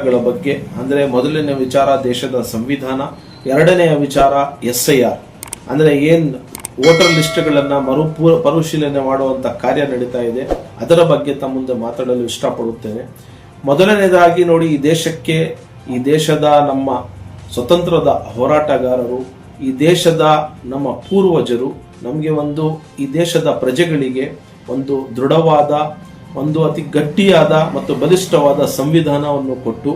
ವಿಚಾರಗಳ ಬಗ್ಗೆ, ಅಂದ್ರೆ ಮೊದಲನೇ ವಿಚಾರ ದೇಶದ ಸಂವಿಧಾನ ಎರಡನೆಯ ವಿಚಾರ ಎಸ್ ಐ ಆರ್ ಅಂದರೆ ಏನ್ ವೋಟರ್ ಲಿಸ್ಟ್ಗಳನ್ನು ಮರು ಪರಿಶೀಲನೆ ಮಾಡುವಂತ ಕಾರ್ಯ ನಡೀತಾ ಇದೆ, ಅದರ ಬಗ್ಗೆ ತಮ್ಮ ಮುಂದೆ ಮಾತಾಡಲು ಇಷ್ಟಪಡುತ್ತೇನೆ. ಮೊದಲನೇದಾಗಿ ನೋಡಿ, ಈ ದೇಶಕ್ಕೆ, ಈ ದೇಶದ ನಮ್ಮ ಸ್ವತಂತ್ರದ ಹೋರಾಟಗಾರರು, ಈ ದೇಶದ ನಮ್ಮ ಪೂರ್ವಜರು, ನಮಗೆ ಒಂದು ಈ ದೇಶದ ಪ್ರಜೆಗಳಿಗೆ ಒಂದು ದೃಢವಾದ ಒಂದು ಅತಿ ಗಟ್ಟಿಯಾದ ಮತ್ತು ಬಲಿಷ್ಠವಾದ ಸಂವಿಧಾನವನ್ನು ಕೊಟ್ಟು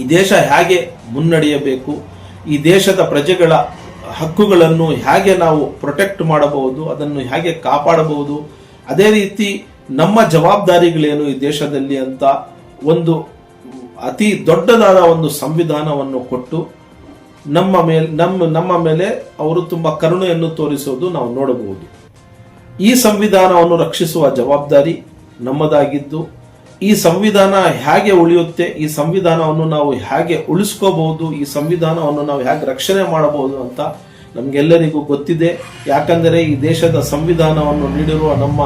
ಈ ದೇಶ ಹೇಗೆ ಮುನ್ನಡೆಯಬೇಕು, ಈ ದೇಶದ ಪ್ರಜೆಗಳ ಹಕ್ಕುಗಳನ್ನು ಹೇಗೆ ನಾವು ಪ್ರೊಟೆಕ್ಟ್ ಮಾಡಬಹುದು, ಅದನ್ನು ಹೇಗೆ ಕಾಪಾಡಬಹುದು, ಅದೇ ರೀತಿ ನಮ್ಮ ಜವಾಬ್ದಾರಿಗಳೇನು ಈ ದೇಶದಲ್ಲಿ ಅಂತ ಒಂದು ಅತಿ ದೊಡ್ಡದಾದ ಒಂದು ಸಂವಿಧಾನವನ್ನು ಕೊಟ್ಟು ನಮ್ಮ ಮೇಲೆ, ನಮ್ಮ ನಮ್ಮ ಮೇಲೆ ಅವರು ತುಂಬಾ ಕರುಣೆಯನ್ನು ತೋರಿಸುವುದು ನಾವು ನೋಡಬಹುದು. ಈ ಸಂವಿಧಾನವನ್ನು ರಕ್ಷಿಸುವ ಜವಾಬ್ದಾರಿ ನಮ್ಮದಾಗಿದ್ದು, ಈ ಸಂವಿಧಾನ ಹೇಗೆ ಉಳಿಯುತ್ತೆ, ಈ ಸಂವಿಧಾನವನ್ನು ನಾವು ಹೇಗೆ ಉಳಿಸ್ಕೋಬಹುದು, ಈ ಸಂವಿಧಾನವನ್ನು ನಾವು ಹೇಗೆ ರಕ್ಷಣೆ ಮಾಡಬಹುದು ಅಂತ ನಮಗೆಲ್ಲರಿಗೂ ಗೊತ್ತಿದೆ. ಯಾಕಂದರೆ ಈ ದೇಶದ ಸಂವಿಧಾನವನ್ನು ನೀಡಿರುವ ನಮ್ಮ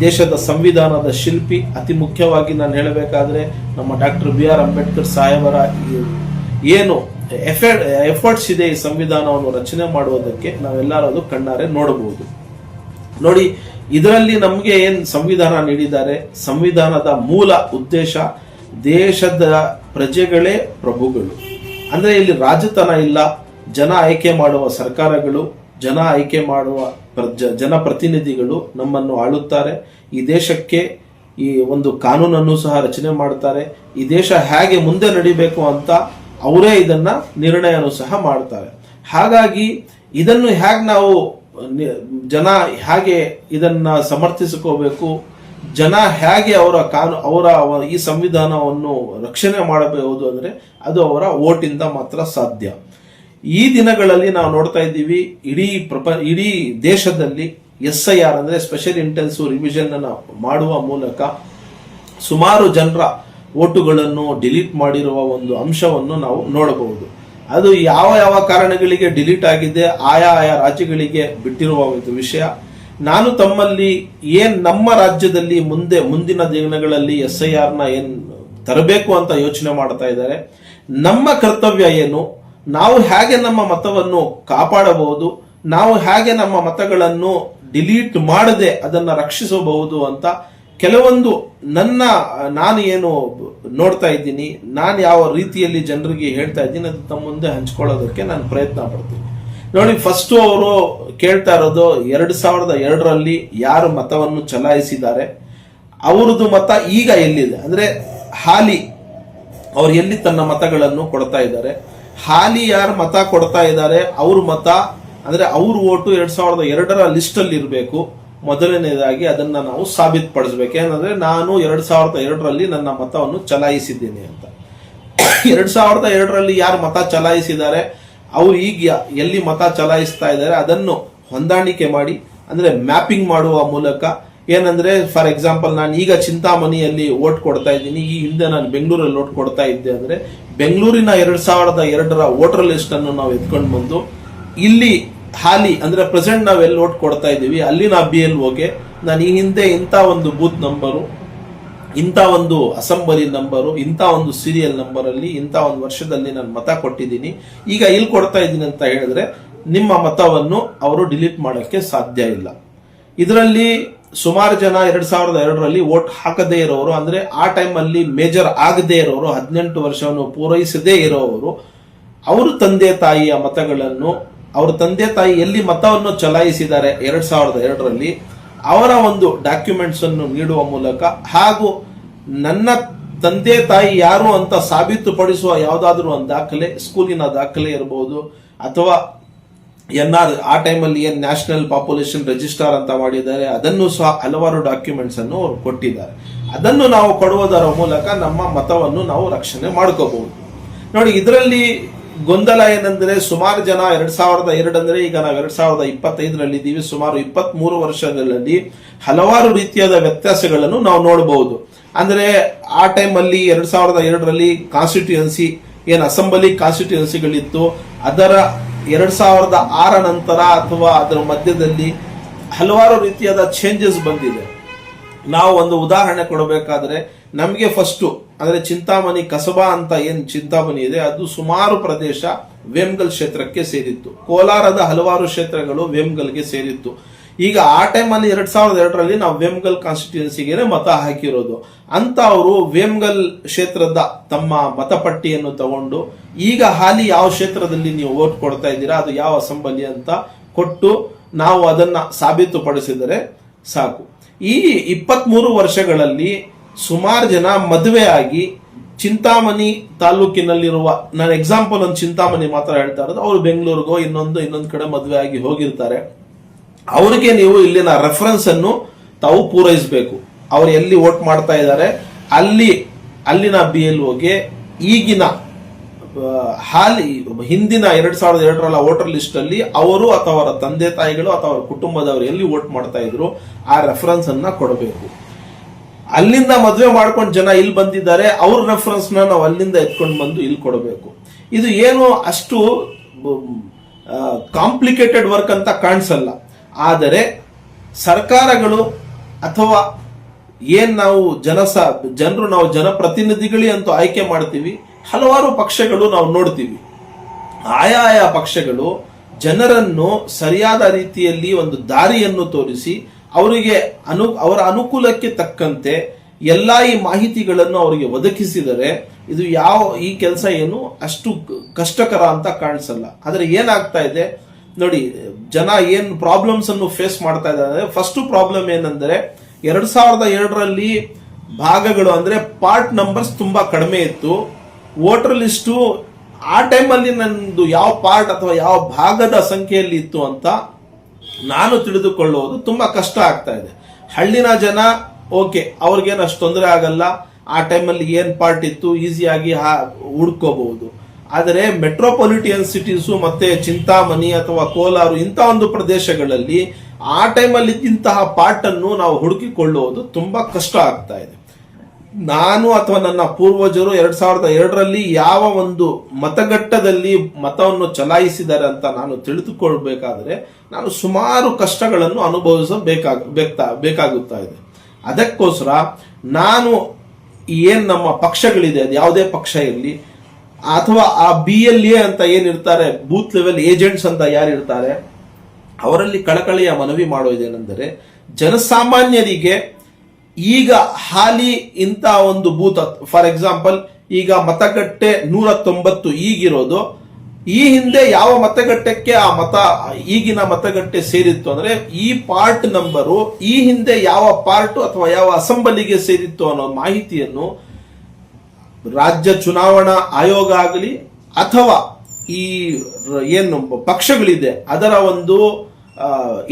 ದೇಶದ ಸಂವಿಧಾನದ ಶಿಲ್ಪಿ, ಅತಿ ಮುಖ್ಯವಾಗಿ ನಾನು ಹೇಳಬೇಕಾದ್ರೆ ನಮ್ಮ ಡಾಕ್ಟರ್ ಬಿ ಆರ್ ಅಂಬೇಡ್ಕರ್ ಸಾಹೇಬರ ಏನು ಎಫರ್ಟ್, ಎಫರ್ಟ್ಸ್ ಇದೆ ಈ ಸಂವಿಧಾನವನ್ನು ರಚನೆ ಮಾಡುವುದಕ್ಕೆ ನಾವೆಲ್ಲರೂ ಕಣ್ಣಾರೆ ನೋಡಬಹುದು. ನೋಡಿ ಇದರಲ್ಲಿ ನಮಗೆ ಏನು ಸಂವಿಧಾನ ನೀಡಿದ್ದಾರೆ? ಸಂವಿಧಾನದ ಮೂಲ ಉದ್ದೇಶ ದೇಶದ ಪ್ರಜೆಗಳೇ ಪ್ರಭುಗಳು. ಅಂದ್ರೆ ಇಲ್ಲಿ ರಾಜತನ ಇಲ್ಲ, ಜನ ಆಯ್ಕೆ ಮಾಡುವ ಸರ್ಕಾರಗಳು, ಜನ ಆಯ್ಕೆ ಮಾಡುವ ಜನಪ್ರತಿನಿಧಿಗಳು ನಮ್ಮನ್ನು ಆಳುತ್ತಾರೆ. ಈ ದೇಶಕ್ಕೆ ಈ ಒಂದು ಕಾನೂನನ್ನು ಸಹ ರಚನೆ ಮಾಡ್ತಾರೆ. ಈ ದೇಶ ಹೇಗೆ ಮುಂದೆ ನಡಿಬೇಕು ಅಂತ ಅವರೇ ಇದನ್ನ ನಿರ್ಣಯನೂ ಸಹ ಮಾಡ್ತಾರೆ. ಹಾಗಾಗಿ ಇದನ್ನು ಹೇಗೆ ನಾವು ಜನ ಹೇಗೆ ಇದನ್ನ ಸಮರ್ಥಿಸಿಕೋಬೇಕು, ಜನ ಹೇಗೆ ಅವರ ಕಾನು, ಅವರ ಅವ- ಈ ಸಂವಿಧಾನವನ್ನು ರಕ್ಷಣೆ ಮಾಡಬಹುದು ಅಂದ್ರೆ ಅದು ಅವರ ಓಟಿಂದ ಮಾತ್ರ ಸಾಧ್ಯ. ಈ ದಿನಗಳಲ್ಲಿ ನಾವು ನೋಡ್ತಾ ಇದ್ದೀವಿ, ಇಡೀ ಪ್ರಪ, ಇಡೀ ದೇಶದಲ್ಲಿ ಎಸ್ ಐ ಆರ್ ಅಂದ್ರೆ ಸ್ಪೆಷಲ್ ಇಂಟೆನ್ಸಿವ್ ರಿವಿಷನ್ ಅನ್ನು ಮಾಡುವ ಮೂಲಕ ಸುಮಾರು ಜನರ ಓಟುಗಳನ್ನು ಡಿಲೀಟ್ ಮಾಡಿರುವ ಒಂದು ಅಂಶವನ್ನು ನಾವು ನೋಡಬಹುದು. ಅದು ಯಾವ ಯಾವ ಕಾರಣಗಳಿಗೆ ಡಿಲೀಟ್ ಆಗಿದೆ ಆಯಾ ಆಯಾ ರಾಜ್ಯಗಳಿಗೆ ಬಿಟ್ಟಿರುವ ಒಂದು ವಿಷಯ. ನಾನು ತಮ್ಮಲ್ಲಿ ಏನ್ ನಮ್ಮ ರಾಜ್ಯದಲ್ಲಿ ಮುಂದೆ, ಮುಂದಿನ ದಿನಗಳಲ್ಲಿ ಎಸ್ ಐ ಆರ್ನ ಏನ್ ತರಬೇಕು ಅಂತ ಯೋಚನೆ ಮಾಡ್ತಾ ಇದ್ದಾರೆ. ನಮ್ಮ ಕರ್ತವ್ಯ ಏನು? ನಾವು ಹೇಗೆ ನಮ್ಮ ಮತವನ್ನು ಕಾಪಾಡಬಹುದು? ನಾವು ಹೇಗೆ ನಮ್ಮ ಮತಗಳನ್ನು ಡಿಲೀಟ್ ಮಾಡದೆ ಅದನ್ನು ರಕ್ಷಿಸಬಹುದು ಅಂತ ಕೆಲವೊಂದು ನನ್ನ, ನಾನು ಏನು ನೋಡ್ತಾ ಇದ್ದೀನಿ, ನಾನು ಯಾವ ರೀತಿಯಲ್ಲಿ ಜನರಿಗೆ ಹೇಳ್ತಾ ಇದ್ದೀನಿ, ಅದು ತಮ್ಮ ಮುಂದೆ ಹಂಚ್ಕೊಳ್ಳೋದಕ್ಕೆ ನಾನು ಪ್ರಯತ್ನ ಪಡ್ತೀನಿ. ನೋಡಿ ಫಸ್ಟ್ ಅವರು ಕೇಳ್ತಾ ಇರೋದು, ಎರಡು ಸಾವಿರದ ಎರಡರಲ್ಲಿ ಯಾರು ಮತವನ್ನು ಚಲಾಯಿಸಿದ್ದಾರೆ ಅವರದು ಮತ ಈಗ ಎಲ್ಲಿದೆ? ಅಂದ್ರೆ, ಹಾಲಿ, ಅವ್ರು ಎಲ್ಲಿ ತನ್ನ ಮತಗಳನ್ನು ಕೊಡ್ತಾ ಇದ್ದಾರೆ? ಹಾಲಿ ಯಾರು ಮತ ಕೊಡ್ತಾ ಇದ್ದಾರೆ? ಅವ್ರ ಮತ, ಅಂದ್ರೆ ಅವ್ರ ಓಟು ಎರಡು ಸಾವಿರದ ಎರಡರ ಲಿಸ್ಟ್ ಅಲ್ಲಿ ಇರಬೇಕು. ಮೊದಲನೇದಾಗಿ ಅದನ್ನ ನಾವು ಸಾಬೀತುಪಡಿಸ್ಬೇಕು. ಏನಂದ್ರೆ ನಾನು ಎರಡ್ ಸಾವಿರದ ಎರಡರಲ್ಲಿ ನನ್ನ ಮತವನ್ನು ಚಲಾಯಿಸಿದ್ದೀನಿ ಅಂತ. ಎರಡ್ ಸಾವಿರದ ಎರಡರಲ್ಲಿ ಯಾರು ಮತ ಚಲಾಯಿಸಿದ್ದಾರೆ, ಅವರು ಈಗ ಎಲ್ಲಿ ಮತ ಚಲಾಯಿಸ್ತಾ ಇದ್ದಾರೆ ಅದನ್ನು ಹೊಂದಾಣಿಕೆ ಮಾಡಿ, ಅಂದ್ರೆ ಮ್ಯಾಪಿಂಗ್ ಮಾಡುವ ಮೂಲಕ ಏನಂದ್ರೆ ಫಾರ್ ಎಕ್ಸಾಂಪಲ್ ನಾನು ಈಗ ಚಿಂತಾಮಣಿಯಲ್ಲಿ ಓಟ್ ಕೊಡ್ತಾ ಇದ್ದೀನಿ, ಈ ಹಿಂದೆ ನಾನು ಬೆಂಗಳೂರಲ್ಲಿ ಓಟ್ ಕೊಡ್ತಾ ಇದ್ದೆ ಅಂದ್ರೆ ಬೆಂಗಳೂರಿನ ಎರಡ್ ಸಾವಿರದ ಎರಡರ ವೋಟರ್ ಲಿಸ್ಟ್ ಅನ್ನು ನಾವು ಎತ್ಕೊಂಡು ಬಂದು ಇಲ್ಲಿ ಹಾಲಿ ಅಂದ್ರೆ ಪ್ರೆಸೆಂಟ್ ನಾವು ಎಲ್ಲಿ ಓಟ್ ಕೊಡ್ತಾ ಇದ್ದೀವಿ ಅಲ್ಲಿನ ಬಿ ಎಲ್ ಓಗೆ ನಾನು ಈ ಹಿಂದೆ ಇಂಥ ಒಂದು ಬೂತ್ ನಂಬರು, ಇಂಥ ಒಂದು ಅಸೆಂಬಲಿ ನಂಬರು, ಇಂಥ ಒಂದು ಸೀರಿಯಲ್ ನಂಬರ್ ಅಲ್ಲಿ ಇಂಥ ಒಂದು ವರ್ಷದಲ್ಲಿ ನಾನು ಮತ ಕೊಟ್ಟಿದ್ದೀನಿ. ಈಗ ಇಲ್ಲಿ ಕೊಡ್ತಾ ಇದ್ದೀನಿ ಅಂತ ಹೇಳಿದ್ರೆ, ನಿಮ್ಮ ಮತವನ್ನು ಅವರು ಡಿಲೀಟ್ ಮಾಡೋಕ್ಕೆ ಸಾಧ್ಯ ಇಲ್ಲ. ಇದರಲ್ಲಿ ಸುಮಾರು ಜನ ಎರಡ್ ಸಾವಿರದ ಎರಡರಲ್ಲಿ ವೋಟ್ ಹಾಕದೇ ಇರೋರು, ಅಂದ್ರೆ ಆ ಟೈಮ್ ಅಲ್ಲಿ ಮೇಜರ್ ಆಗದೇ ಇರೋರು, ಹದಿನೆಂಟು ವರ್ಷವನ್ನು ಪೂರೈಸದೇ ಇರೋವರು ಅವರು ತಂದೆ ತಾಯಿಯ ಮತಗಳನ್ನು ಅವ್ರ ತಂದೆ ತಾಯಿ ಎಲ್ಲಿ ಮತವನ್ನು ಚಲಾಯಿಸಿದ್ದಾರೆ ಎರಡ್ ಸಾವಿರದ ಎರಡರಲ್ಲಿ, ಅವರ ಒಂದು ಡಾಕ್ಯುಮೆಂಟ್ಸ್ ಅನ್ನು ನೀಡುವ ಮೂಲಕ ಹಾಗೂ ನನ್ನ ತಂದೆ ತಾಯಿ ಯಾರು ಅಂತ ಸಾಬೀತುಪಡಿಸುವ ಯಾವುದಾದ್ರೂ ಒಂದು ದಾಖಲೆ, ಸ್ಕೂಲಿನ ದಾಖಲೆ ಇರಬಹುದು ಅಥವಾ ಎನ್ ಆರ್ ಆ ಟೈಮಲ್ಲಿ ಏನ್ ನ್ಯಾಷನಲ್ ಪಾಪ್ಯುಲೇಷನ್ ರಿಜಿಸ್ಟರ್ ಅಂತ ಮಾಡಿದ್ದಾರೆ, ಅದನ್ನು ಸಹ ಹಲವಾರು ಡಾಕ್ಯುಮೆಂಟ್ಸ್ ಅನ್ನು ಅವರು ಕೊಟ್ಟಿದ್ದಾರೆ. ಅದನ್ನು ನಾವು ಕೊಡುವುದರ ಮೂಲಕ ನಮ್ಮ ಮತವನ್ನು ನಾವು ರಕ್ಷಣೆ ಮಾಡ್ಕೋಬಹುದು. ನೋಡಿ, ಇದರಲ್ಲಿ ಗೊಂದಲ ಏನಂದ್ರೆ ಸುಮಾರು ಜನ ಎರಡ್ ಸಾವಿರದ ಎರಡು ಅಂದ್ರೆ ಈಗ ನಾವು ಎರಡ್ ಸಾವಿರದ ಇಪ್ಪತ್ತೈದರಲ್ಲಿ ಇದ್ದೀವಿ ಸುಮಾರು ಇಪ್ಪತ್ತ್ ಮೂರು ವರ್ಷಗಳಲ್ಲಿ ಹಲವಾರು ರೀತಿಯಾದ ವ್ಯತ್ಯಾಸಗಳನ್ನು ನಾವು ನೋಡಬಹುದು ಅಂದ್ರೆ ಆ ಟೈಮಲ್ಲಿ ಎರಡ್ ಸಾವಿರದ ಎರಡರಲ್ಲಿ ಕಾನ್ಸ್ಟಿಟ್ಯೂಯನ್ಸಿ ಏನು ಅಸೆಂಬ್ಲಿ ಕಾನ್ಸ್ಟಿಟ್ಯೂಯನ್ಸಿಗಳಿತ್ತು ಅದರ ಎರಡ್ ಸಾವಿರದ ಆರ ನಂತರ ಅಥವಾ ಅದರ ಮಧ್ಯದಲ್ಲಿ ಹಲವಾರು ರೀತಿಯಾದ ಚೇಂಜಸ್ ಬಂದಿದೆ. ನಾವು ಒಂದು ಉದಾಹರಣೆ ಕೊಡಬೇಕಾದ್ರೆ ನಮಗೆ ಫಸ್ಟ್ ಅಂದ್ರೆ ಚಿಂತಾಮಣಿ ಕಸಬಾ ಅಂತ ಏನು ಚಿಂತಾಮಣಿ ಇದೆ, ಅದು ಸುಮಾರು ಪ್ರದೇಶ ವೇಮ್ಗಲ್ ಕ್ಷೇತ್ರಕ್ಕೆ ಸೇರಿತ್ತು. ಕೋಲಾರದ ಹಲವಾರು ಕ್ಷೇತ್ರಗಳು ವೇಮ್ಗಲ್ಗೆ ಸೇರಿತ್ತು. ಈಗ ಆ ಟೈಮಲ್ಲಿ ಎರಡ್ ಸಾವಿರದ ಎರಡರಲ್ಲಿ ನಾವು ವೇಮ್ಗಲ್ ಕಾನ್ಸ್ಟಿಟ್ಯೂನ್ಸಿಗೆ ಮತ ಹಾಕಿರೋದು. ಅಂತ ಅವರು ವೇಮ್ಗಲ್ ಕ್ಷೇತ್ರದ ತಮ್ಮ ಮತಪಟ್ಟಿಯನ್ನು ತಗೊಂಡು, ಈಗ ಹಾಲಿ ಯಾವ ಕ್ಷೇತ್ರದಲ್ಲಿ ನೀವು ವೋಟ್ ಕೊಡ್ತಾ ಇದ್ದೀರಾ, ಅದು ಯಾವ ಅಸೆಂಬ್ಲಿ ಅಂತ ಕೊಟ್ಟು ನಾವು ಅದನ್ನ ಸಾಬೀತುಪಡಿಸಿದರೆ ಸಾಕು. ಈ ಇಪ್ಪತ್ಮೂರು ವರ್ಷಗಳಲ್ಲಿ ಸುಮಾರು ಜನ ಮದುವೆ ಆಗಿ ಚಿಂತಾಮಣಿ ತಾಲೂಕಿನಲ್ಲಿರುವ, ನಾನು ಎಕ್ಸಾಂಪಲ್ ಒಂದು ಚಿಂತಾಮಣಿ ಮಾತ್ರ ಹೇಳ್ತಾ ಇರೋದು. ಅವರು ಬೆಂಗಳೂರಿಗೋ, ಇನ್ನೊಂದು ಇನ್ನೊಂದು ಕಡೆ ಮದುವೆ ಆಗಿ ಹೋಗಿರ್ತಾರೆ. ಅವರಿಗೆ ನೀವು ಇಲ್ಲಿನ ರೆಫರೆನ್ಸ್ ಅನ್ನು ತಾವು ಪೂರೈಸಬೇಕು. ಅವ್ರು ಎಲ್ಲಿ ವೋಟ್ ಮಾಡ್ತಾ ಇದ್ದಾರೆ, ಅಲ್ಲಿ, ಅಲ್ಲಿನ ಬಿ ಎಲ್ ಓಗೆ ಈಗಿನ ಹಾಲಿ, ಹಿಂದಿನ ಎರಡ್ ಸಾವಿರದ ಎರಡರ ವೋಟರ್ ಲಿಸ್ಟ್ ಅಲ್ಲಿ ಅವರು ಅಥವಾ ಅವರ ತಂದೆ ತಾಯಿಗಳು ಅಥವಾ ಅವರ ಕುಟುಂಬದವರು ಎಲ್ಲಿ ವೋಟ್ ಮಾಡ್ತಾ ಇದ್ರು, ಆ ರೆಫರೆನ್ಸ್ ಅನ್ನ ಕೊಡಬೇಕು. ಅಲ್ಲಿಂದ ಮದುವೆ ಮಾಡ್ಕೊಂಡು ಜನ ಇಲ್ಲಿ ಬಂದಿದ್ದಾರೆ, ಅವ್ರ ರೆಫರೆನ್ಸ್ನ ನಾವು ಅಲ್ಲಿಂದ ಎತ್ಕೊಂಡು ಬಂದು ಇಲ್ಲಿ ಕೊಡಬೇಕು. ಇದು ಏನು ಅಷ್ಟು ಕಾಂಪ್ಲಿಕೇಟೆಡ್ ವರ್ಕ್ ಅಂತ ಕಾಣಿಸಲ್ಲ. ಆದರೆ ಸರ್ಕಾರಗಳು ಅಥವಾ ಏನು ನಾವು ಜನಸ ಜನರು ನಾವು ಜನಪ್ರತಿನಿಧಿಗಳೇ ಅಂತೂ ಆಯ್ಕೆ ಮಾಡ್ತೀವಿ, ಹಲವಾರು ಪಕ್ಷಗಳು ನಾವು ನೋಡ್ತೀವಿ. ಆಯಾ ಆಯಾ ಪಕ್ಷಗಳು ಜನರನ್ನು ಸರಿಯಾದ ರೀತಿಯಲ್ಲಿ ಒಂದು ದಾರಿಯನ್ನು ತೋರಿಸಿ ಅವರಿಗೆ ಅನು, ಅವರ ಅನುಕೂಲಕ್ಕೆ ತಕ್ಕಂತೆ ಎಲ್ಲ ಈ ಮಾಹಿತಿಗಳನ್ನು ಅವರಿಗೆ ಒದಗಿಸಿದರೆ ಇದು ಯಾವ, ಈ ಕೆಲಸ ಏನು ಅಷ್ಟು ಕಷ್ಟಕರ ಅಂತ ಕಾಣಿಸಲ್ಲ. ಆದರೆ ಏನಾಗ್ತಾ ಇದೆ? ನೋಡಿ, ಜನ ಏನು ಪ್ರಾಬ್ಲಮ್ಸ್ ಅನ್ನು ಫೇಸ್ ಮಾಡ್ತಾ ಇದ್ದಾರೆ ಫಸ್ಟ್ ಪ್ರಾಬ್ಲಮ್ ಏನಂದ್ರೆ, ಎರಡ್ ಸಾವಿರದ ಎರಡರಲ್ಲಿ ಭಾಗಗಳು ಅಂದ್ರೆ ಪಾರ್ಟ್ ನಂಬರ್ಸ್ ತುಂಬಾ ಕಡಿಮೆ ಇತ್ತು. ವೋಟರ್ ಲಿಸ್ಟು ಆ ಟೈಮಲ್ಲಿ ನಂದು ಯಾವ ಪಾರ್ಟ್ ಅಥವಾ ಯಾವ ಭಾಗದ ಸಂಖ್ಯೆಯಲ್ಲಿ ಇತ್ತು ಅಂತ ನಾನು ತಿಳಿದುಕೊಳ್ಳುವುದು ತುಂಬಾ ಕಷ್ಟ ಆಗ್ತಾ ಇದೆ. ಹಳ್ಳಿನ ಜನ, ಓಕೆ, ಅವ್ರಿಗೇನು ಅಷ್ಟು ತೊಂದರೆ ಆಗಲ್ಲ. ಆ ಟೈಮಲ್ಲಿ ಏನ್ ಪಾರ್ಟ್ ಇತ್ತು, ಈಸಿಯಾಗಿ ಹುಡ್ಕೋಬಹುದು. ಆದರೆ ಮೆಟ್ರೋಪಾಲಿಟಿಯನ್ ಸಿಟೀಸು ಮತ್ತೆ ಚಿಂತಾಮಣಿ ಅಥವಾ ಕೋಲಾರು ಇಂಥ ಒಂದು ಪ್ರದೇಶಗಳಲ್ಲಿ ಆ ಟೈಮಲ್ಲಿ ಇಂತಹ ಪಾರ್ಟನ್ನು ನಾವು ಹುಡುಕಿಕೊಳ್ಳುವುದು ತುಂಬಾ ಕಷ್ಟ ಆಗ್ತಾ ಇದೆ. ನಾನು ಅಥವಾ ನನ್ನ ಪೂರ್ವಜರು ಎರಡ್ ಸಾವಿರದ ಎರಡರಲ್ಲಿ ಯಾವ ಒಂದು ಮತಗಟ್ಟದಲ್ಲಿ ಮತವನ್ನು ಚಲಾಯಿಸಿದ್ದಾರೆ ಅಂತ ನಾನು ತಿಳಿದುಕೊಳ್ಬೇಕಾದ್ರೆ ನಾನು ಸುಮಾರು ಕಷ್ಟಗಳನ್ನು ಅನುಭವಿಸಬೇಕಾಗ ಬೇಕಾ- ಬೇಕಾಗುತ್ತಾ ಇದೆ. ಅದಕ್ಕೋಸ್ಕರ ನಾನು ಏನ್ ನಮ್ಮ ಪಕ್ಷಗಳಿದೆ, ಅದು ಯಾವುದೇ ಪಕ್ಷ ಇರಲಿ, ಅಥವಾ ಆ ಬಿ ಎಲ್ ಎ ಅಂತ ಏನಿರ್ತಾರೆ ಬೂತ್ ಲೆವೆಲ್ ಏಜೆಂಟ್ಸ್ ಅಂತ ಯಾರಿರ್ತಾರೆ ಅವರಲ್ಲಿ ಕಳಕಳಿಯ ಮನವಿ ಮಾಡೋದೇನೆಂದರೆ ಜನಸಾಮಾನ್ಯರಿಗೆ ಈಗ ಹಾಲಿ ಇಂಥ ಒಂದು ಬೂತ್ ಫಾರ್ ಎಕ್ಸಾಂಪಲ್ ಈಗ ಮತಗಟ್ಟೆ ನೂರ ತೊಂಬತ್ತು ಈಗಿರೋದು, ಈ ಹಿಂದೆ ಯಾವ ಮತಗಟ್ಟೆಗೆ ಆ ಮತ, ಈಗಿನ ಮತಗಟ್ಟೆ ಸೇರಿತ್ತು ಅಂದ್ರೆ ಈ ಪಾರ್ಟ್ ನಂಬರು ಈ ಹಿಂದೆ ಯಾವ ಪಾರ್ಟ್ ಅಥವಾ ಯಾವ ಅಸೆಂಬ್ಲಿಗೆ ಸೇರಿತ್ತು ಅನ್ನೋ ಮಾಹಿತಿಯನ್ನು ರಾಜ್ಯ ಚುನಾವಣಾ ಆಯೋಗ ಆಗಲಿ ಅಥವಾ ಈ ಏನು ಪಕ್ಷಗಳಿದೆ, ಅದರ ಒಂದು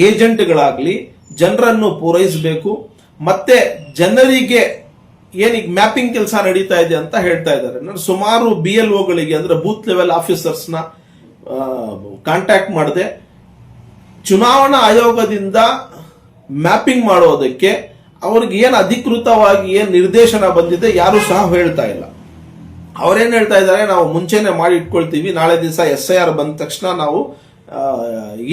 ಏಜೆಂಟ್ಗಳಾಗ್ಲಿ ಜನರನ್ನು ಪೂರೈಸಬೇಕು. ಮತ್ತೆ ಜನರಿಗೆ ಏನೀಗ ಮ್ಯಾಪಿಂಗ್ ಕೆಲಸ ನಡೀತಾ ಇದೆ ಅಂತ ಹೇಳ್ತಾ ಇದ್ದಾರೆ. ಸುಮಾರು ಬಿ ಎಲ್ ಒಗಳಿಗೆ ಅಂದ್ರೆ ಬೂತ್ ಲೆವೆಲ್ ಆಫೀಸರ್ಸ್ನ ಕಾಂಟ್ಯಾಕ್ಟ್ ಮಾಡಿದೆ. ಚುನಾವಣಾ ಆಯೋಗದಿಂದ ಮ್ಯಾಪಿಂಗ್ ಮಾಡೋದಕ್ಕೆ ಅವ್ರಿಗೆ ಏನು ಅಧಿಕೃತವಾಗಿ ಏನು ನಿರ್ದೇಶನ ಬಂದಿದೆ ಯಾರು ಸಹ ಹೇಳ್ತಾ ಇಲ್ಲ. ಅವರೇನು ಹೇಳ್ತಾ ಇದ್ದಾರೆ, ನಾವು ಮುಂಚೆನೆ ಮಾಡಿ ಇಟ್ಕೊಳ್ತೀವಿ, ನಾಳೆ ದಿವಸ ಎಸ್ ಐ ಆರ್ ಬಂದ ತಕ್ಷಣ ನಾವು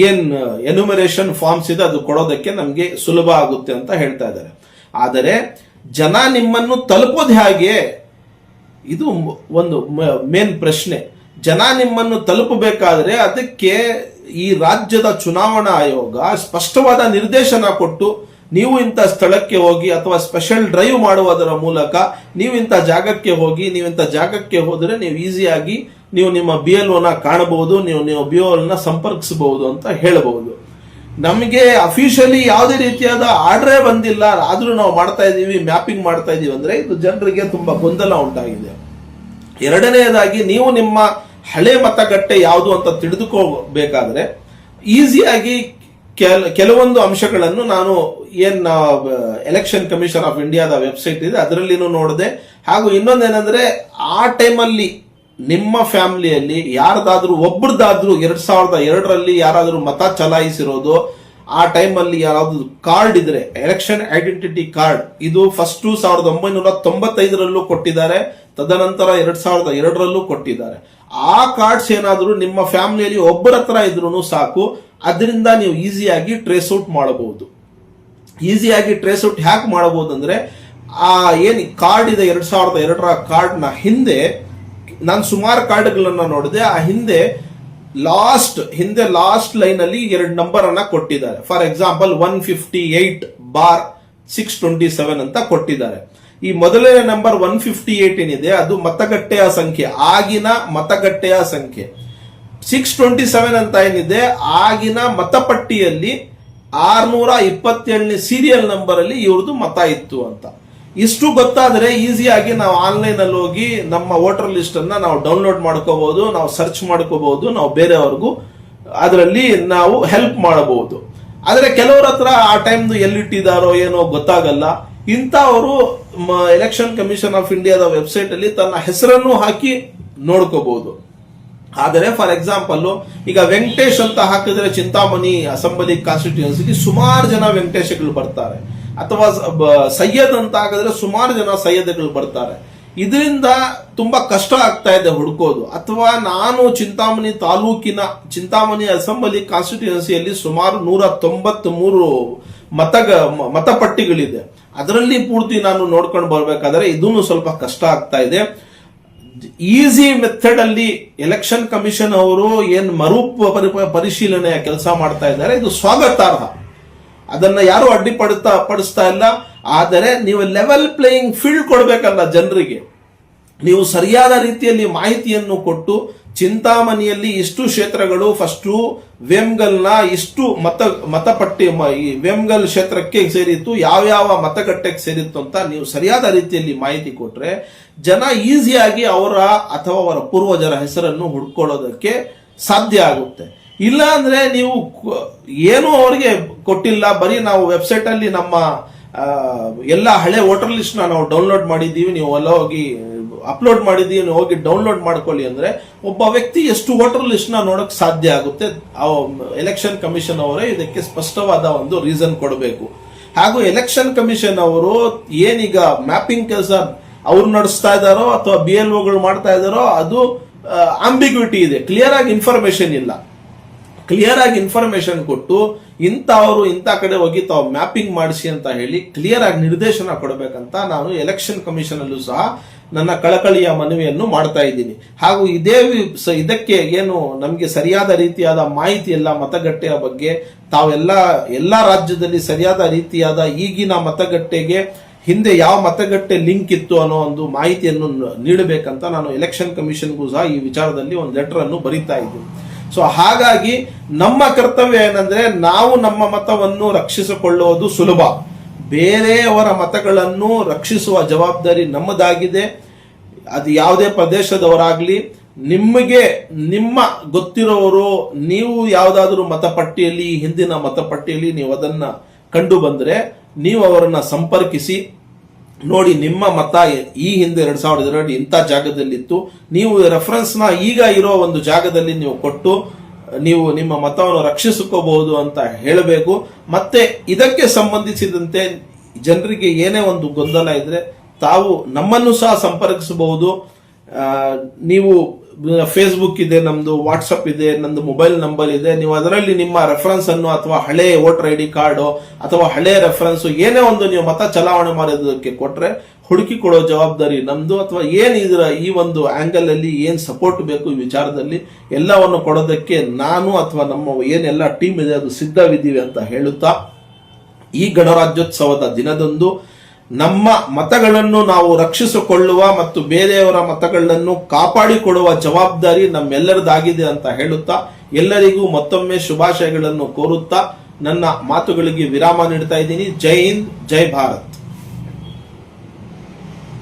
ಏನ್ ಎನ್ಯುಮರೇಷನ್ ಫಾರ್ಮ್ಸ್ ಇದೆ ಅದು ಕೊಡೋದಕ್ಕೆ ನಮಗೆ ಸುಲಭ ಆಗುತ್ತೆ ಅಂತ ಹೇಳ್ತಾ ಇದ್ದಾರೆ. ಆದರೆ ಜನ ನಿಮ್ಮನ್ನು ತಲುಪೋದು ಹೇಗೆ ಇದು ಒಂದು ಮೇನ್ ಪ್ರಶ್ನೆ. ಜನ ನಿಮ್ಮನ್ನು ತಲುಪಬೇಕಾದ್ರೆ ಅದಕ್ಕೆ ಈ ರಾಜ್ಯದ ಚುನಾವಣಾ ಆಯೋಗ ಸ್ಪಷ್ಟವಾದ ನಿರ್ದೇಶನ ಕೊಟ್ಟು ನೀವು ಇಂಥ ಸ್ಥಳಕ್ಕೆ ಹೋಗಿ ಅಥವಾ ಸ್ಪೆಷಲ್ ಡ್ರೈವ್ ಮಾಡುವುದರ ಮೂಲಕ ನೀವು ಇಂಥ ಜಾಗಕ್ಕೆ ಹೋಗಿ, ನೀವು ಇಂಥ ಜಾಗಕ್ಕೆ ಹೋದರೆ ನೀವು ಈಸಿಯಾಗಿ ನೀವು ನಿಮ್ಮ ಬಿ ಎಲ್ ಒನ ಕಾಣಬಹುದು, ನೀವು ನೀವು ಬಿ ನ ಸಂಪರ್ಕಿಸಬಹುದು ಅಂತ ಹೇಳಬಹುದು. ನಮಗೆ ಅಫಿಷಿಯಲಿ ಯಾವುದೇ ರೀತಿಯಾದ ಆರ್ಡ್ರೇ ಬಂದಿಲ್ಲ. ಆದರೂ ನಾವು ಮಾಡ್ತಾ ಇದ್ದೀವಿ ಮ್ಯಾಪಿಂಗ್ ಮಾಡ್ತಾ ಇದ್ದೀವಿ ಅಂದ್ರೆ ಇದು ಜನರಿಗೆ ತುಂಬಾ ಗೊಂದಲ ಉಂಟಾಗಿದೆ. ಎರಡನೆಯದಾಗಿ ನೀವು ನಿಮ್ಮ ಹಳೆ ಮತಗಟ್ಟೆ ಯಾವುದು ಅಂತ ತಿಳಿದುಕೋಬೇಕಾದ್ರೆ ಈಸಿಯಾಗಿ ಕೆಲ, ಕೆಲವೊಂದು ಅಂಶಗಳನ್ನು ನಾನು ಏನ್ ಎಲೆಕ್ಷನ್ ಕಮಿಷನ್ ಆಫ್ ಇಂಡಿಯಾದ ವೆಬ್ಸೈಟ್ ಇದೆ, ಅದರಲ್ಲಿನೂ ನೋಡಿದೆ. ಹಾಗೂ ಇನ್ನೊಂದೇನೆಂದ್ರೆ ಆ ಟೈಮಲ್ಲಿ ನಿಮ್ಮ ಫ್ಯಾಮಿಲಿಯಲ್ಲಿ ಯಾರದಾದ್ರೂ ಒಬ್ಬರದಾದ್ರೂ ಎರಡ್ ಸಾವಿರದ ಎರಡರಲ್ಲಿ ಯಾರಾದರೂ ಮತ ಚಲಾಯಿಸಿರೋದು, ಆ ಟೈಮಲ್ಲಿ ಯಾರಾದ್ರೂ ಕಾರ್ಡ್ ಇದ್ರೆ, ಎಲೆಕ್ಷನ್ ಐಡೆಂಟಿಟಿ ಕಾರ್ಡ್, ಇದು ಫಸ್ಟ್ ಸಾವಿರದ ಒಂಬೈನೂರ ತೊಂಬತ್ತೈದರಲ್ಲೂ ಕೊಟ್ಟಿದ್ದಾರೆ, ತದನಂತರ ಎರಡ್ ಸಾವಿರದ ಎರಡರಲ್ಲೂ ಕೊಟ್ಟಿದ್ದಾರೆ. ಆ ಕಾರ್ಡ್ಸ್ ಏನಾದರೂ ನಿಮ್ಮ ಫ್ಯಾಮಿಲಿಯಲ್ಲಿ ಒಬ್ಬರ ಹತ್ರ ಇದ್ರೂ ಸಾಕು, ಅದರಿಂದ ನೀವು ಈಸಿಯಾಗಿ ಟ್ರೇಸ್ ಔಟ್ ಮಾಡಬಹುದು. ಈಸಿಯಾಗಿ ಟ್ರೇಸ್ ಔಟ್ ಹ್ಯಾಕ್ ಮಾಡಬಹುದು ಅಂದ್ರೆ ಆ ಏನು ಕಾರ್ಡ್ ಇದೆ ಎರಡ್ ಸಾವಿರದ ಎರಡರ ಕಾರ್ಡ್ನ ಹಿಂದೆ ನಾನು ಸುಮಾರು ಕಾರ್ಡ್ಗಳನ್ನ ನೋಡಿದೆ, ಆ ಹಿಂದೆ ಲಾಸ್ಟ್ ಹಿಂದೆ ಲಾಸ್ಟ್ ಲೈನ್ ಅಲ್ಲಿ ಎರಡು ನಂಬರ್ ಅನ್ನ ಕೊಟ್ಟಿದ್ದಾರೆ. For example, one fifty eight bar six twenty seven ಅಂತ ಕೊಟ್ಟಿದ್ದಾರೆ. ಈ ಮೊದಲನೇ ನಂಬರ್ ಒನ್ ಫಿಫ್ಟಿ ಏಟ್ ಏನಿದೆ, ಅದು ಮತಗಟ್ಟೆಯ ಸಂಖ್ಯೆ, ಆಗಿನ ಮತಗಟ್ಟೆಯ ಸಂಖ್ಯೆ. ಸಿಕ್ಸ್ ಟ್ವೆಂಟಿ ಸೆವೆನ್ ಅಂತ ಏನಿದೆ, ಆಗಿನ ಮತಪಟ್ಟಿಯಲ್ಲಿ ಆರ್ನೂರ ಇಪ್ಪತ್ತೇಳನೇ ಸೀರಿಯಲ್ ನಂಬರ್ ಅಲ್ಲಿ ಇವ್ರದ್ದು ಮತ ಇತ್ತು ಅಂತ. ಇಷ್ಟು ಗೊತ್ತಾದರೆ ಈಸಿಯಾಗಿ ನಾವು ಆನ್ಲೈನ್ ಅಲ್ಲಿ ಹೋಗಿ ನಮ್ಮ ವೋಟರ್ ಲಿಸ್ಟ್ ಅನ್ನ ನಾವು ಡೌನ್ಲೋಡ್ ಮಾಡ್ಕೋಬಹುದು, ನಾವು ಸರ್ಚ್ ಮಾಡ್ಕೋಬಹುದು, ನಾವು ಬೇರೆಯವ್ರಿಗೂ ಅದರಲ್ಲಿ ನಾವು ಹೆಲ್ಪ್ ಮಾಡಬಹುದು. ಆದರೆ ಕೆಲವ್ರ ಹತ್ರ ಆ ಟೈಮ್ ಎಲ್ಲಿಟ್ಟಿದಾರೋ ಏನೋ ಗೊತ್ತಾಗಲ್ಲ. ಇಂಥವರು ಎಲೆಕ್ಷನ್ ಕಮಿಷನ್ ಆಫ್ ಇಂಡಿಯಾದ ವೆಬ್ಸೈಟ್ ಅಲ್ಲಿ ತನ್ನ ಹೆಸರನ್ನು ಹಾಕಿ ನೋಡ್ಕೋಬಹುದು. ಆದರೆ ಫಾರ್ ಎಕ್ಸಾಂಪಲ್ ಈಗ ವೆಂಕಟೇಶ್ ಅಂತ ಹಾಕಿದ್ರೆ ಚಿಂತಾಮಣಿ ಅಸೆಂಬ್ಲಿ ಕಾನ್ಸ್ಟಿಟ್ಯೂನ್ಸಿಗೆ ಸುಮಾರು ಜನ ವೆಂಕಟೇಶಗಳು ಬರ್ತಾರೆ. ಅಥವಾ ಸಯ್ಯದ್ ಅಂತ ಆಗಿದ್ರೆ ಸುಮಾರು ಜನ ಸೈಯದ್ಗಳು ಬರ್ತಾರೆ. ಇದರಿಂದ ತುಂಬಾ ಕಷ್ಟ ಆಗ್ತಾ ಇದೆ ಹುಡುಕೋದು. ಅಥವಾ ನಾನು ಚಿಂತಾಮಣಿ ತಾಲೂಕಿನ, ಚಿಂತಾಮಣಿ ಅಸೆಂಬ್ಲಿ ಕಾನ್ಸ್ಟಿಟ್ಯೂನ್ಸಿಯಲ್ಲಿ ಸುಮಾರು ನೂರ ತೊಂಬತ್ ಮೂರು ಮತಗ ಮತಪಟ್ಟಿಗಳಿದೆ. ಅದರಲ್ಲಿ ಪೂರ್ತಿ ನಾನು ನೋಡ್ಕೊಂಡು ಬರ್ಬೇಕಾದ್ರೆ ಇದೂ ಸ್ವಲ್ಪ ಕಷ್ಟ ಆಗ್ತಾ ಇದೆ. ಈಸಿ ಮೆಥಡ್ ಅಲ್ಲಿ ಎಲೆಕ್ಷನ್ ಕಮಿಷನ್ ಅವರು ಏನ್ ಮರು ಪರಿ- ಪರಿಶೀಲನೆಯ ಕೆಲಸ ಮಾಡ್ತಾ ಇದ್ದಾರೆ. ಇದು ಸ್ವಾಗತಾರ್ಹ. ಅದನ್ನ ಯಾರು ಅಡ್ಡಿಪಡಿಸ್ತಾ, ಪಡಿಸ್ತಾ ಇಲ್ಲ. ಆದರೆ ನೀವು ಲೆವೆಲ್ ಪ್ಲೇಯಿಂಗ್ ಫೀಲ್ಡ್ ಕೊಡಬೇಕಲ್ಲ ಜನರಿಗೆ. ನೀವು ಸರಿಯಾದ ರೀತಿಯಲ್ಲಿ ಮಾಹಿತಿಯನ್ನು ಕೊಟ್ಟು, ಚಿಂತಾಮಣಿಯಲ್ಲಿ ಇಷ್ಟು ಕ್ಷೇತ್ರಗಳು ಫಸ್ಟು ವೇಮ್ಗಲ್ನ ಇಷ್ಟು ಮತ, ಮತಪಟ್ಟಿ ಈ ವೇಮ್ಗಲ್ ಕ್ಷೇತ್ರಕ್ಕೆ ಸೇರಿತ್ತು, ಯಾವ್ಯಾವ ಮತಗಟ್ಟೆಗೆ ಸೇರಿತ್ತು ಅಂತ ನೀವು ಸರಿಯಾದ ರೀತಿಯಲ್ಲಿ ಮಾಹಿತಿ ಕೊಟ್ರೆ, ಜನ ಈಸಿಯಾಗಿ ಅವರ ಅಥವಾ ಅವರ ಪೂರ್ವಜರ ಹೆಸರನ್ನು ಹುಡ್ಕೊಳ್ಳೋದಕ್ಕೆ ಸಾಧ್ಯ ಆಗುತ್ತೆ. ಇಲ್ಲ ಅಂದ್ರೆ ನೀವು ಏನು ಅವರಿಗೆ ಕೊಟ್ಟಿಲ್ಲ. ಬರೀ ನಾವು ವೆಬ್ಸೈಟ್ ಅಲ್ಲಿ ನಮ್ಮ ಆ, ಎಲ್ಲ ಹಳೆ ವೋಟರ್ ಲಿಸ್ಟ್ ನಾವು ಡೌನ್ಲೋಡ್ ಮಾಡಿದ್ದೀವಿ. ನೀವು ಎಲ್ಲ ಹೋಗಿ ಅಪ್ಲೋಡ್ ಮಾಡಿದ್ದೀವಿ. ನೀವು ಹೋಗಿ ಡೌನ್ಲೋಡ್ ಮಾಡ್ಕೊಳ್ಳಿ ಅಂದ್ರೆ ಒಬ್ಬ ವ್ಯಕ್ತಿ ಎಷ್ಟು ವೋಟರ್ ಲಿಸ್ಟ್ನ ನೋಡಕ್ ಸಾಧ್ಯ ಆಗುತ್ತೆ ಎಲೆಕ್ಷನ್ ಕಮಿಷನ್ ಅವರೇ ಇದಕ್ಕೆ ಸ್ಪಷ್ಟವಾದ ಒಂದು ರೀಸನ್ ಕೊಡಬೇಕು. ಹಾಗೂ ಎಲೆಕ್ಷನ್ ಕಮಿಷನ್ ಅವರು ಏನೀಗ ಮ್ಯಾಪಿಂಗ್ ಕೆಲಸ ಅವ್ರು ನಡೆಸ್ತಾ ಇದ್ದಾರೋ ಅಥವಾ ಬಿ ಎಲ್ ಒಗಳು ಮಾಡ್ತಾ ಇದ್ದಾರೋ ಅದು ಆಂಬಿಗ್ವಿಟಿ ಇದೆ. ಕ್ಲಿಯರ್ ಆಗಿ ಇನ್ಫಾರ್ಮೇಶನ್ ಇಲ್ಲ. ಕ್ಲಿಯರ್ ಆಗಿ ಇನ್ಫಾರ್ಮೇಶನ್ ಕೊಟ್ಟು ಇಂಥವರು ಇಂಥ ಕಡೆ ಹೋಗಿ ತಾವು ಮ್ಯಾಪಿಂಗ್ ಮಾಡಿಸಿ ಅಂತ ಹೇಳಿ ಕ್ಲಿಯರ್ ಆಗಿ ನಿರ್ದೇಶನ ಕೊಡಬೇಕಂತ ನಾನು ಎಲೆಕ್ಷನ್ ಕಮಿಷನ್ ಅಲ್ಲೂ ಸಹ ನನ್ನ ಕಳಕಳಿಯ ಮನವಿಯನ್ನು ಮಾಡ್ತಾ ಇದ್ದೀನಿ. ಹಾಗೂ ಇದೇ ಇದಕ್ಕೆ ಏನು ನಮಗೆ ಸರಿಯಾದ ರೀತಿಯಾದ ಮಾಹಿತಿ ಎಲ್ಲ ಮತಗಟ್ಟೆಯ ಬಗ್ಗೆ ತಾವೆಲ್ಲ ಎಲ್ಲ ರಾಜ್ಯದಲ್ಲಿ ಸರಿಯಾದ ರೀತಿಯಾದ ಈಗಿನ ಮತಗಟ್ಟೆಗೆ ಹಿಂದೆ ಯಾವ ಮತಗಟ್ಟೆ ಲಿಂಕ್ ಇತ್ತು ಅನ್ನೋ ಒಂದು ಮಾಹಿತಿಯನ್ನು ನೀಡಬೇಕಂತ ನಾನು ಎಲೆಕ್ಷನ್ ಕಮಿಷನ್ಗೂ ಸಹ ಈ ವಿಚಾರದಲ್ಲಿ ಒಂದು ಲೆಟರ್ ಅನ್ನು ಬರೀತಾ ಇದ್ದೀನಿ. ಸೊ ಹಾಗಾಗಿ ನಮ್ಮ ಕರ್ತವ್ಯ ಏನಂದ್ರೆ ನಾವು ನಮ್ಮ ಮತವನ್ನು ರಕ್ಷಿಸಿಕೊಳ್ಳುವುದು ಸುಲಭ. ಬೇರೆಯವರ ಮತಗಳನ್ನು ರಕ್ಷಿಸುವ ಜವಾಬ್ದಾರಿ ನಮ್ಮದಾಗಿದೆ. ಅದು ಯಾವುದೇ ಪ್ರದೇಶದವರಾಗ್ಲಿ, ನಿಮಗೆ ನಿಮ್ಮ ಗೊತ್ತಿರೋರು, ನೀವು ಯಾವುದಾದ್ರೂ ಮತಪಟ್ಟಿಯಲ್ಲಿ ಹಿಂದಿನ ಮತಪಟ್ಟಿಯಲ್ಲಿ ನೀವು ಅದನ್ನ ಕಂಡು ಬಂದರೆ ನೀವು ಅವರನ್ನು ಸಂಪರ್ಕಿಸಿ. ನೋಡಿ, ನಿಮ್ಮ ಮತ ಈ ಹಿಂದೆ ಎರಡ್ ಸಾವಿರದ ಎರಡು ಇಂಥ ಜಾಗದಲ್ಲಿತ್ತು. ನೀವು ರೆಫರೆನ್ಸ್ನ ಈಗ ಇರೋ ಒಂದು ಜಾಗದಲ್ಲಿ ನೀವು ಕೊಟ್ಟು, ನೀವು ನಿಮ್ಮ ಮತವನ್ನು ರಕ್ಷಿಸಿಕೋಬಹುದು ಅಂತ ಹೇಳಬೇಕು. ಮತ್ತೆ ಇದಕ್ಕೆ ಸಂಬಂಧಿಸಿದಂತೆ ಜನರಿಗೆ ಏನೇ ಒಂದು ಗೊಂದಲ ಇದ್ರೆ ತಾವು ನಮ್ಮನ್ನು ಸಹ ಸಂಪರ್ಕಿಸಬಹುದು. ನೀವು ಫೇಸ್ಬುಕ್ ಇದೆ, ನಮ್ದು ವಾಟ್ಸಪ್ ಇದೆ ನಮ್ಮದು ಮೊಬೈಲ್ ನಂಬರ್ ಇದೆ. ನೀವು ಅದರಲ್ಲಿ ನಿಮ್ಮ ರೆಫರೆನ್ಸ್ ಅನ್ನು ಅಥವಾ ಹಳೆ ವೋಟರ್ ಐ ಡಿ ಕಾರ್ಡು ಅಥವಾ ಹಳೆ ರೆಫರೆನ್ಸ್ ಏನೇ ಒಂದು ನೀವು ಮತ ಚಲಾವಣೆ ಮಾಡೋದಕ್ಕೆ ಕೊಟ್ರೆ ಹುಡುಕಿ ಕೊಡೋ ಜವಾಬ್ದಾರಿ ನಮ್ದು ಅಥವಾ ಏನು ಇದರ ಈ ಒಂದು ಆಂಗಲ್ ಅಲ್ಲಿ ಏನು ಸಪೋರ್ಟ್ ಬೇಕು ಈ ವಿಚಾರದಲ್ಲಿ ಎಲ್ಲವನ್ನು ಕೊಡೋದಕ್ಕೆ ನಾನು ಅಥವಾ ನಮ್ಮ ಏನೆಲ್ಲ ಟೀಮ್ ಇದೆ, ಅದು ಸಿದ್ಧವಿದ್ದೀವಿ ಅಂತ ಹೇಳುತ್ತಾ ಈ ಗಣರಾಜ್ಯೋತ್ಸವದ ದಿನದಂದು ನಮ್ಮ ಮತಗಳನ್ನು ನಾವು ರಕ್ಷಿಸಿಕೊಳ್ಳುವ ಮತ್ತು ಬೇರೆಯವರ ಮತಗಳನ್ನು ಕಾಪಾಡಿಕೊಡುವ ಜವಾಬ್ದಾರಿ ನಮ್ಮೆಲ್ಲರದಾಗಿದೆ ಅಂತ ಹೇಳುತ್ತಾ, ಎಲ್ಲರಿಗೂ ಮತ್ತೊಮ್ಮೆ ಶುಭಾಶಯಗಳನ್ನು ಕೋರುತ್ತಾ ನನ್ನ ಮಾತುಗಳಿಗೆ ವಿರಾಮ ನೀಡ್ತಾ ಇದ್ದೀನಿ. ಜೈ ಹಿಂದ್, ಜೈ ಭಾರತ್.